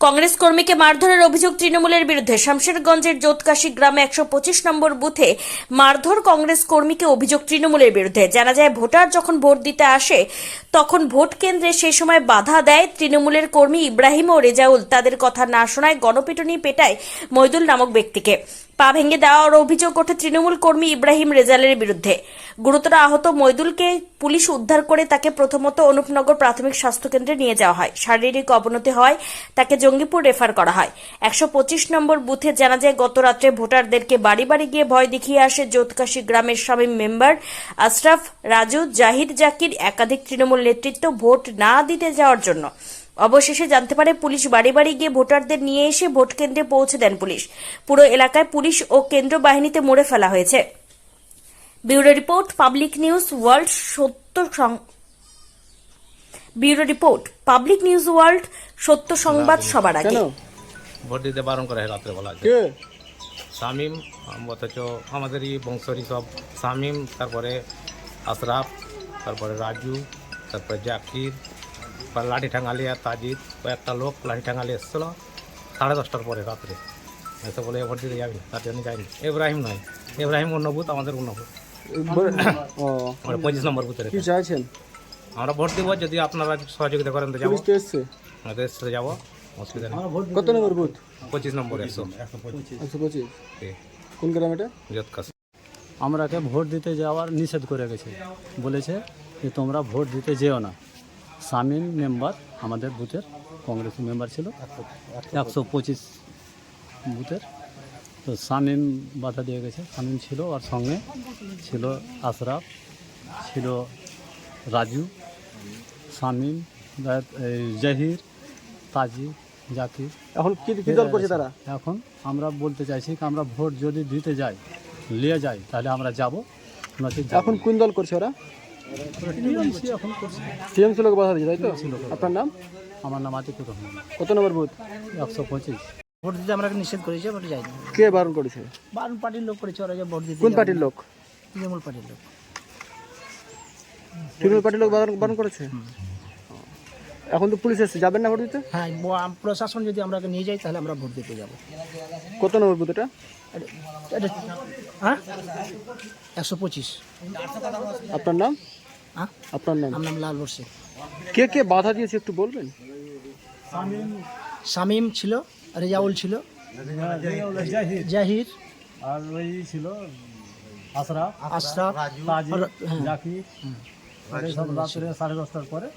কংগ্রেস কর্মীকে মারধরের অভিযোগ তৃণমূলের বিরুদ্ধে। শামশেরগঞ্জের জোতকাশি গ্রামে একশো পঁচিশ নম্বর বুথে মারধর কংগ্রেস কর্মীকে অভিযোগ তৃণমূলের বিরুদ্ধে। জানা যায়, ভোটার যখন ভোট দিতে আসে, তখন ভোট কেন্দ্রে সেই সময় বাধা দেয় তৃণমূলের কর্মী ইব্রাহিম ও রেজাউল। তাদের কথা না শোনায় গণপিটুনি পেটায় মৈদুল নামক ব্যক্তিকে। পা ভেঙে দেওয়ার অভিযোগ ওঠে তৃণমূল কর্মী ইব্রাহিম রেজালের বিরুদ্ধে। গুরুতর আহত মৈদুলকে পুলিশ উদ্ধার করে তাকে প্রথমত অনুপনগর প্রাথমিক স্বাস্থ্য কেন্দ্রে নিয়ে যাওয়া হয়। শারীরিক অবনতি হয় তাকে জঙ্গিপুর রেফার করা হয়। একশো পঁচিশ নম্বর বুথে জানা যায়, গত রাত্রে ভোটারদেরকে বাড়ি বাড়ি গিয়ে ভয় দেখিয়ে আসে জোতকাশী গ্রামের স্বামী মেম্বার আশরাফ রাজু, জাহিদ জাকির, একাধিক তৃণমূল নেতৃত্ব ভোট না দিতে যাওয়ার জন্য। অবশেষে জানতে পারে পুলিশ বাড়ি বাড়ি গিয়ে ভোটারদের নিয়ে এসে ভোট কেন্দ্রে পৌঁছে দেন পুলিশ। পুরো এলাকায় পুলিশ ও কেন্দ্র বাহিনীতে মোড়ে ফেলা হয়েছে। Bureau report public news world সত্য song- bureau report public news world সত্য সংবাদ সবার আগে। ভোট দিতে বারণ করা হয় রাত্রেবেলা কে? শামিম অথচ আমাদেরই বংশরই সব। শামিম তারপরে আশরাফ তারপরে রাজু তারপরে জাকির লাঠি ঠাঙ্গালি আর তাজিদ কয়েকটা লোক লাঠি ঠাঙ্গালি এসেছিল। সাড়ে দশটার পরে রাত্রে। এসে বলে ভোট দিতে যাবি তার জন্য যাইনি। এব্রাহিম নয় এব্রাহিম অন্য বুথ আমাদের অন্য বুথ ও পঁচিশ নম্বর বুথের কি চাইছেন? আমরা ভোট দিব যদি আপনারা সহযোগিতা করেন তো যাব। তো এসছে। যাব অসুবিধা নেই। কত নম্বর বুথ? পঁচিশ নম্বর একশো একশো পঁচিশ। কোন গ্রাম এটা? যৎকাশ আমরাকে ভোট দিতে যাওয়ার নিষেধ করে গেছে। বলেছে যে তোমরা ভোট দিতে যেও না। শামীম মেম্বার আমাদের বুথের কংগ্রেস মেম্বার ছিল। একশো পঁচিশ বুথের। তো শামীম বাধা দিয়ে গেছে। শামীম ছিল আর সঙ্গে ছিল আশরাফ ছিল রাজু এই জাহির তাজি জাকির। এখন কি কি দল করছে তারা? এখন আমরা বলতে চাইছি কি আমরা ভোট যদি দিতে যাই নিয়ে যাই তাহলে আমরা যাব। এখন কোন দল করছে ওরা? টিএমসি লোক বাধা দিচ্ছে তাই তো? আপনার নাম? আমার নাম আতিকুর রহমান। কত নম্বর বুথ? একশো পঁচিশ। ভোট দিতে আমরা নিষেধ করেছি ভোটে যাইনি কে বারণ করেছে? বারণ পার্টির লোক করেছে ওরা যে ভোট দিতে কোন পার্টির লোক? তৃণমূল পার্টির লোক। তৃণমূল পার্টির লোক বারণ বারণ করেছে? এখন তো পুলিশ এসছে যাবেন না ভোট দিতে? হ্যাঁ প্রশাসন যদি আমরা নিয়ে যাই তাহলে আমরা ভোট দিতে যাব। কত নম্বর বুথ এটা হ্যাঁ? একশো পঁচিশ। আপনার নাম? আপনার নাম? আমার নাম লাল বর্ষে কে কে বাধা দিয়েছে একটু বলবেন? শামীম। ছিল রেজাউল ছিল জাহির। আর ওই ছিল আশরাফ আশরাফ রাজু হ্যাঁ। জাকির। সব রাত্রে সাড়ে দশটার পরে